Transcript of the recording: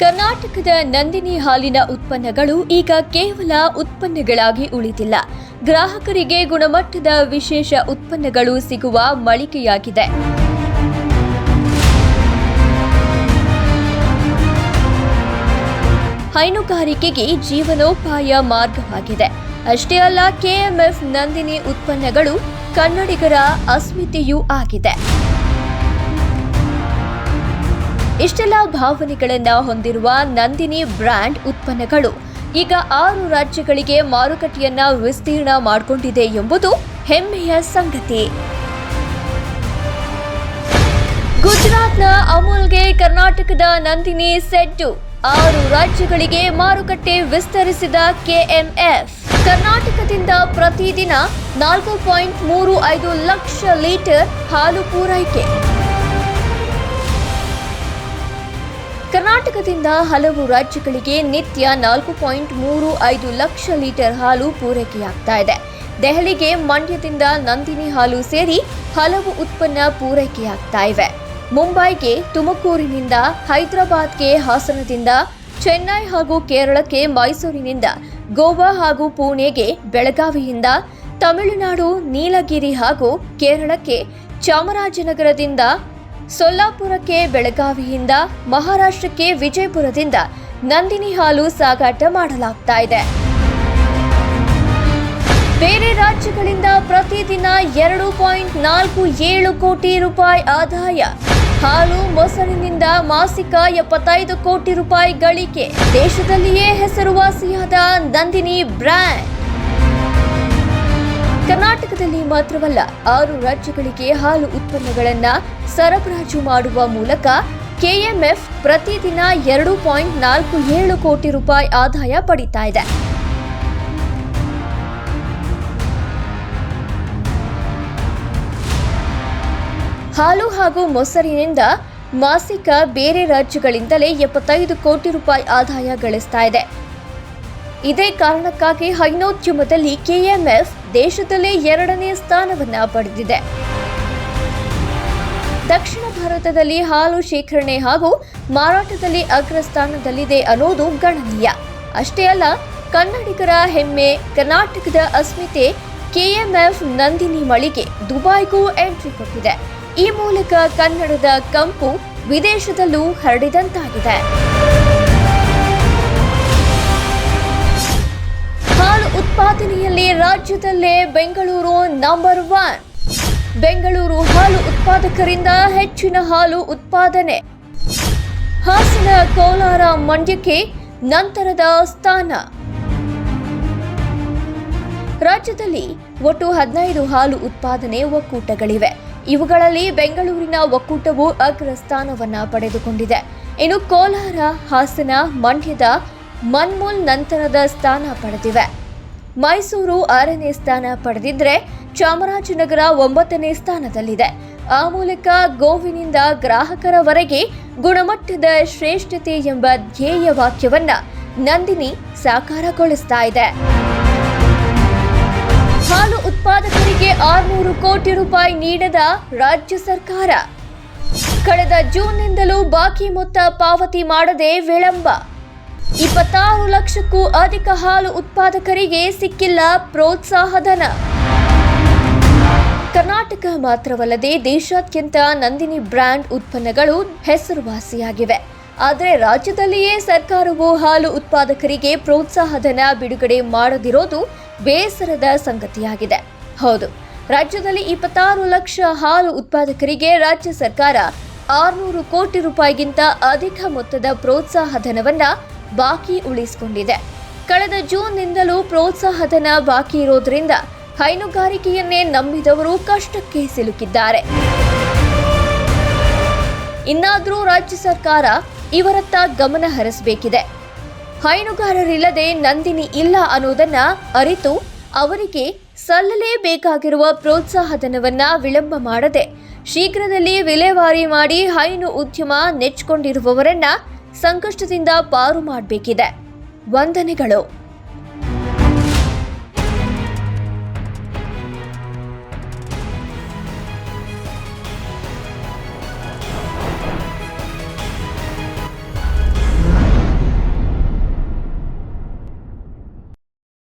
ಕರ್ನಾಟಕದ ನಂದಿನಿ ಹಾಲಿನ ಉತ್ಪನ್ನಗಳು ಈಗ ಕೇವಲ ಉತ್ಪನ್ನಗಳಾಗಿ ಉಳಿದಿಲ್ಲ. ಗ್ರಾಹಕರಿಗೆ ಗುಣಮಟ್ಟದ ವಿಶೇಷ ಉತ್ಪನ್ನಗಳು ಸಿಗುವ ಮಳಿಗೆಯಾಗಿದೆ. ಹೈನುಗಾರಿಕೆಗೆ ಜೀವನೋಪಾಯ ಮಾರ್ಗವಾಗಿದೆ ಅಷ್ಟೇ ಅಲ್ಲ, ಕೆಎಂಎಫ್ ನಂದಿನಿ ಉತ್ಪನ್ನಗಳು ಕನ್ನಡಿಗರ ಅಸ್ಮಿತೆಯೂ ಆಗಿದೆ. ಇಷ್ಟೆಲ್ಲ ಭಾವನೆಗಳನ್ನು ಹೊಂದಿರುವ ನಂದಿನಿ ಬ್ರ್ಯಾಂಡ್ ಉತ್ಪನ್ನಗಳು. ಈಗ ಆರು ರಾಜ್ಯಗಳಿಗೆ ಮಾರುಕಟ್ಟೆಯನ್ನ ವಿಸ್ತೀರ್ಣ ಮಾಡಿಕೊಂಡಿದೆ ಎಂಬುದು ಹೆಮ್ಮೆಯ ಸಂಗತಿ. ಗುಜರಾತ್ನ ಅಮೂಲ್ಗೆ ಕರ್ನಾಟಕದ ನಂದಿನಿ ಸೆಡ್ಡು. ಆರು ರಾಜ್ಯಗಳಿಗೆ ಮಾರುಕಟ್ಟೆ ವಿಸ್ತರಿಸಿದ ಕೆಎಂಎಫ್ ಕರ್ನಾಟಕದಿಂದ ಪ್ರತಿದಿನ ನಾಲ್ಕು ಪಾಯಿಂಟ್ ಮೂರು ಐದು ಲಕ್ಷ ಲೀಟರ್ ಹಾಲು ಪೂರೈಕೆ. ಕರ್ನಾಟಕದಿಂದ ಹಲವು ರಾಜ್ಯಗಳಿಗೆ ನಿತ್ಯ ನಾಲ್ಕು ಪಾಯಿಂಟ್ ಮೂರು ಐದು ಲಕ್ಷ ಲೀಟರ್ ಹಾಲು ಪೂರೈಕೆಯಾಗ್ತಾ ಇದೆ. ದೆಹಲಿಗೆ ಮಂಡ್ಯದಿಂದ ನಂದಿನಿ ಹಾಲು ಸೇರಿ ಹಲವು ಉತ್ಪನ್ನ ಪೂರೈಕೆಯಾಗ್ತಾ ಇವೆ. ಮುಂಬೈಗೆ ತುಮಕೂರಿನಿಂದ, ಹೈದರಾಬಾದ್ಗೆ ಹಾಸನದಿಂದ, ಚೆನ್ನೈ ಹಾಗೂ ಕೇರಳಕ್ಕೆ ಮೈಸೂರಿನಿಂದ, ಗೋವಾ ಹಾಗೂ ಪುಣೆಗೆ ಬೆಳಗಾವಿಯಿಂದ, ತಮಿಳುನಾಡು, ನೀಲಗಿರಿ ಹಾಗೂ ಕೇರಳಕ್ಕೆ ಚಾಮರಾಜನಗರದಿಂದ ಸೊಲ್ಲಾಪುರಕ್ಕೆ ಬೆಳಗಾವಿಯಿಂದ, ಮಹಾರಾಷ್ಟ್ರಕ್ಕೆ ವಿಜಯಪುರದಿಂದ ನಂದಿನಿ ಹಾಲು ಸಾಗಾಟ ಮಾಡಲಾಗ್ತಾ ಇದೆ. ಬೇರೆ ರಾಜ್ಯಗಳಿಂದ ಪ್ರತಿದಿನ ಎರಡು ಪಾಯಿಂಟ್ ನಾಲ್ಕು ಏಳು ಕೋಟಿ ರೂಪಾಯಿ ಆದಾಯ. ಹಾಲು ಮೊಸರಿನಿಂದ ಮಾಸಿಕ ಎಪ್ಪತ್ತೈದು ಕೋಟಿ ರೂಪಾಯಿ ಗಳಿಕೆ. ದೇಶದಲ್ಲಿಯೇ ಹೆಸರುವಾಸಿಯಾದ ನಂದಿನಿ ಬ್ರ್ಯಾಂಡ್. ಕರ್ನಾಟಕದಲ್ಲಿ ಮಾತ್ರವಲ್ಲ, ಆರು ರಾಜ್ಯಗಳಿಗೆ ಹಾಲು ಉತ್ಪನ್ನಗಳನ್ನು ಸರಬರಾಜು ಮಾಡುವ ಮೂಲಕ ಕೆಎಂಎಫ್ ಪ್ರತಿದಿನ ಎರಡು ಪಾಯಿಂಟ್ ನಾಲ್ಕು ಏಳು ಕೋಟಿ ರೂಪಾಯಿ ಆದಾಯ ಪಡಿತಾ ಇದೆ. ಹಾಲು ಹಾಗೂ ಮೊಸರಿನಿಂದ ಮಾಸಿಕ ಬೇರೆ ರಾಜ್ಯಗಳಿಂದಲೇ ಎಪ್ಪತ್ತೈದು ಕೋಟಿ ರೂಪಾಯಿ ಆದಾಯ ಗಳಿಸ್ತಾ ಇದೆ. ಇದೇ ಕಾರಣಕ್ಕಾಗಿ ಹೈನೋದ್ಯಮದಲ್ಲಿ ಕೆಎಂಎಫ್ ದೇಶದಲ್ಲೇ ಎರಡನೇ ಸ್ಥಾನವನ್ನು ಪಡೆದಿದೆ. ದಕ್ಷಿಣ ಭಾರತದಲ್ಲಿ ಹಾಲು ಶೇಖರಣೆ ಹಾಗೂ ಮಾರಾಟದಲ್ಲಿ ಅಗ್ರಸ್ಥಾನದಲ್ಲಿದೆ ಅನ್ನೋದು ಗಣನೀಯ. ಅಷ್ಟೇ ಅಲ್ಲ, ಕನ್ನಡಿಗರ ಹೆಮ್ಮೆ, ಕರ್ನಾಟಕದ ಅಸ್ಮಿತೆ ಕೆಎಂಎಫ್ ನಂದಿನಿ ಮಳಿಗೆ ದುಬೈಗೂ ಎಂಟ್ರಿ ಕೊಟ್ಟಿದೆ. ಈ ಮೂಲಕ ಕನ್ನಡದ ಕಂಪು ವಿದೇಶದಲ್ಲೂ ಹರಡಿದಂತಾಗಿದೆ. ಉತ್ಪಾದನೆಯಲ್ಲಿ ರಾಜ್ಯದಲ್ಲೇ ಬೆಂಗಳೂರು ನಂಬರ್ ಒನ್ ಬೆಂಗಳೂರು ಹಾಲು ಉತ್ಪಾದಕರಿಂದ ಹೆಚ್ಚಿನ ಹಾಲು ಉತ್ಪಾದನೆ. ಹಾಸನ ಕೋಲಾರ ಮಂಡ್ಯಕ್ಕೆ ನಂತರದ ಸ್ಥಾನ. ರಾಜ್ಯದಲ್ಲಿ ಒಟ್ಟು ಹದಿನೈದು ಹಾಲು ಉತ್ಪಾದನೆ ಒಕ್ಕೂಟಗಳಿವೆ. ಇವುಗಳಲ್ಲಿ ಬೆಂಗಳೂರಿನ ಒಕ್ಕೂಟವು ಅಗ್ರ ಸ್ಥಾನವನ್ನು ಪಡೆದುಕೊಂಡಿದೆ. ಇನ್ನು ಕೋಲಾರ, ಹಾಸನ, ಮಂಡ್ಯದ ಮನ್ಮೂಲ್ ನಂತರದ ಸ್ಥಾನ ಪಡೆದಿವೆ. ಮೈಸೂರು ಆರನೇ ಸ್ಥಾನ ಪಡೆದಿದ್ರೆ ಚಾಮರಾಜನಗರ ಒಂಬತ್ತನೇ ಸ್ಥಾನದಲ್ಲಿದೆ. ಆ ಮೂಲಕ ಗೋವಿನಿಂದ ಗ್ರಾಹಕರವರೆಗೆ ಗುಣಮಟ್ಟದ ಶ್ರೇಷ್ಠತೆ ಎಂಬ ಧ್ಯೇಯ ವಾಕ್ಯವನ್ನ ನಂದಿನಿ ಸಾಕಾರಗೊಳಿಸ್ತಾ ಇದೆ. ಹಾಲು ಉತ್ಪಾದಕರಿಗೆ ಆರ್ನೂರು ಕೋಟಿ ರೂಪಾಯಿ ನೀಡದ ರಾಜ್ಯ ಸರ್ಕಾರ. ಕಳೆದ ಜೂನ್ನಿಂದಲೂ ಬಾಕಿ ಮೊತ್ತ ಪಾವತಿ ಮಾಡದೆ ವಿಳಂಬ. ಇಪ್ಪತ್ತಾರು ಲಕ್ಷಕ್ಕೂ ಅಧಿಕ ಹಾಲು ಉತ್ಪಾದಕರಿಗೆ ಸಿಕ್ಕಿಲ್ಲ ಪ್ರೋತ್ಸಾಹಧನ ಕರ್ನಾಟಕ ಮಾತ್ರವಲ್ಲದೆ ದೇಶಾದ್ಯಂತ ನಂದಿನಿ ಬ್ರ್ಯಾಂಡ್ ಉತ್ಪನ್ನಗಳು ಹೆಸರುವಾಸಿಯಾಗಿವೆ. ಆದರೆ ರಾಜ್ಯದಲ್ಲಿಯೇ ಸರ್ಕಾರವು ಹಾಲು ಉತ್ಪಾದಕರಿಗೆ ಪ್ರೋತ್ಸಾಹಧನ ಬಿಡುಗಡೆ ಮಾಡದಿರೋದು ಬೇಸರದ ಸಂಗತಿಯಾಗಿದೆ. ಹೌದು, ರಾಜ್ಯದಲ್ಲಿ ಇಪ್ಪತ್ತಾರು ಲಕ್ಷ ಹಾಲು ಉತ್ಪಾದಕರಿಗೆ ರಾಜ್ಯ ಸರ್ಕಾರ ಆರುನೂರು ಕೋಟಿ ರೂಪಾಯಿಗಿಂತ ಅಧಿಕ ಮೊತ್ತದ ಪ್ರೋತ್ಸಾಹಧನವನ್ನ ಬಾಕಿ ಉಳಿಸಿಕೊಂಡಿದೆ. ಕಳೆದ ಜೂನ್ನಿಂದಲೂ ಪ್ರೋತ್ಸಾಹಧನ ಬಾಕಿ ಇರೋದ್ರಿಂದ ಹೈನುಗಾರಿಕೆಯನ್ನೇ ನಂಬಿದವರು ಕಷ್ಟಕ್ಕೆ ಸಿಲುಕಿದ್ದಾರೆ. ಇನ್ನಾದರೂ ರಾಜ್ಯ ಸರ್ಕಾರ ಇವರತ್ತ ಗಮನ ಹರಿಸಬೇಕಿದೆ. ಹೈನುಗಾರರಿಲ್ಲದೆ ನಂದಿನಿ ಇಲ್ಲ ಅನ್ನೋದನ್ನ ಅರಿತು ಅವರಿಗೆ ಸಲ್ಲಲೇಬೇಕಾಗಿರುವ ಪ್ರೋತ್ಸಾಹಧನವನ್ನ ವಿಳಂಬ ಮಾಡದೆ ಶೀಘ್ರದಲ್ಲಿ ವಿಲೇವಾರಿ ಮಾಡಿ ಹೈನು ಉದ್ಯಮ ನೆಚ್ಕೊಂಡಿರುವವರನ್ನ ಸಂಕಷ್ಟದಿಂದ ಪಾರು ಮಾಡಬೇಕಿದೆ. ವಂದನೆಗಳು.